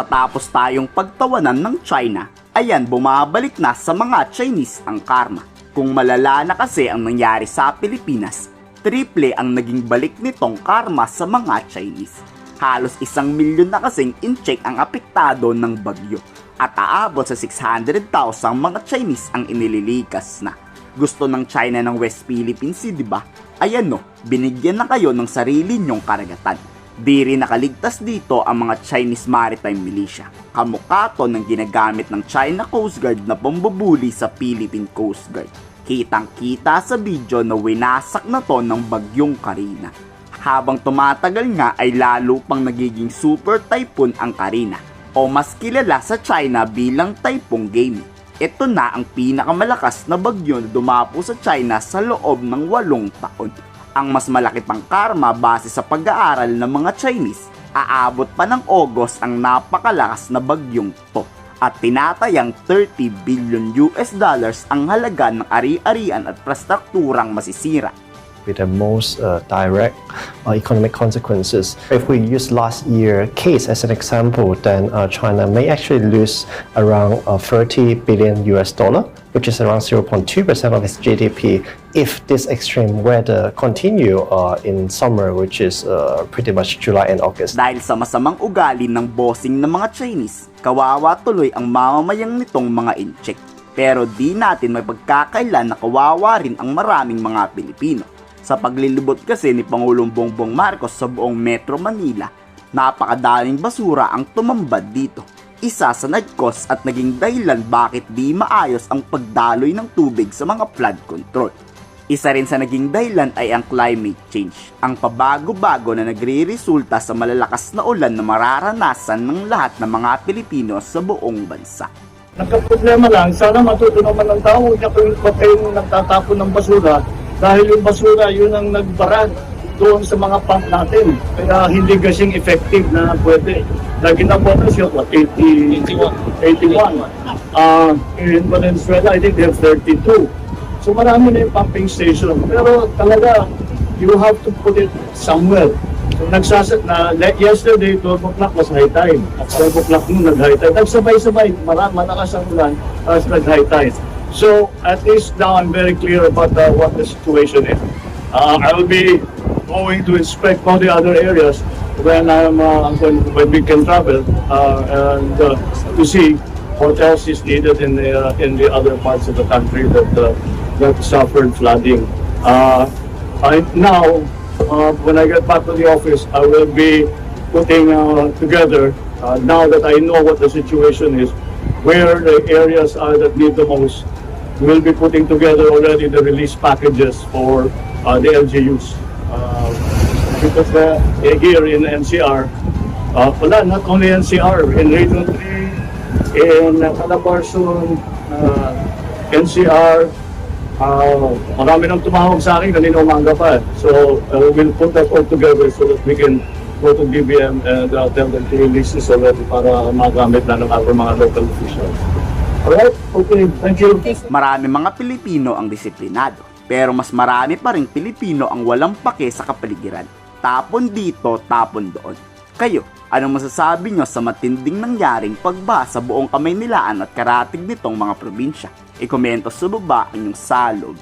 matapos tayong pagtawanan ng China, ayan bumabalik na sa mga Chinese ang karma. Kung malala na kasi ang nangyari sa Pilipinas, triple ang naging balik nitong karma sa mga Chinese. Halos isang milyon na kasing incheck ang apektado ng bagyo at aabot sa 600,000 mga Chinese ang inililikas na. Gusto ng China ng West Philippine Sea, di ba? Ayan no, binigyan na kayo ng sarili nyong karagatan. Di rin nakaligtas dito ang mga Chinese Maritime Militia. Kamukha to ng ginagamit ng China Coast Guard na pambubuli sa Philippine Coast Guard. Kitang kita sa video na winasak na to ng bagyong Karina. Habang tumatagal nga ay lalo pang nagiging super typhoon ang Karina o mas kilala sa China bilang Typhoon Game. Ito na ang pinakamalakas na bagyo na dumapo sa China sa loob ng walong taon. Ang mas malaki pang karma base sa pag-aaral ng mga Chinese, aabot pa ng August ang napakalakas na bagyong to at tinatayang 30 billion US dollars ang halaga ng ari-arian at infrastrukturang masisira. With the most uh, direct uh, economic consequences. If we use last year case as an example, then uh, China may actually lose around uh, 30 billion US dollar, which is around 0.2% of its GDP, if this extreme weather continue uh, in summer, which is uh, pretty much July and August. Dahil sa masamang ugali ng bossing ng mga Chinese, kawawa tuloy ang mamamayang nitong mga incheck. Pero di natin may pagkakailan na kawawa rin ang maraming mga Pilipino. Sa paglilibot kasi ni Pangulong Bongbong Marcos sa buong Metro Manila, napakadaling basura ang tumambad dito. Isa sa nagkos at naging dahilan bakit di maayos ang pagdaloy ng tubig sa mga flood control. Isa rin sa naging dahilan ay ang climate change, ang pabago-bago na nagre-resulta sa malalakas na ulan na mararanasan ng lahat ng mga Pilipino sa buong bansa. Nagka-problema lang, sana matuto naman ng tao, huwag na kayong, kayong nagtatapon ng basura dahil yung basura yun ang nagbarad doon sa mga pump natin. Kaya hindi kasing effective na pwede. Lagi na po siya, what, 80, 81. Uh, in Valenzuela, I think they have 32. So marami na yung pumping station. Pero talaga, you have to put it somewhere. So nagsasat na, le- yesterday, 12 o'clock was high tide. At 12 o'clock noon, nag-high tide. Nagsabay-sabay, marami, malakas ang ulan, tapos nag-high tide. So at least now I'm very clear about what the situation is. Uh, I will be going to inspect all the other areas when I'm uh, when, when we can travel uh, and uh, to see what else is needed in the uh, in the other parts of the country that uh, that suffered flooding. I now when I get back to the office, I will be putting together now that I know what the situation is, where the areas are that need the most. We'll be putting together already the release packages for uh, the LGUs. Uh, because uh, here in NCR, uh, wala, not only NCR, in Region 3, in Calabarzon, uh, NCR, uh, marami nang tumawag sa akin kanina umaga pa. So, uh, we'll put that all together so that we can go to DBM and uh, tell them to release this already para magamit na ng mga local officials. Alright? Okay, thank you. Marami mga Pilipino ang disiplinado, pero mas marami pa rin Pilipino ang walang pake sa kapaligiran. Tapon dito, tapon doon. Kayo, anong masasabi nyo sa matinding nangyaring pagbaha sa buong Kamaynilaan at karatig nitong mga probinsya? Ikomento sa baba ang inyong salog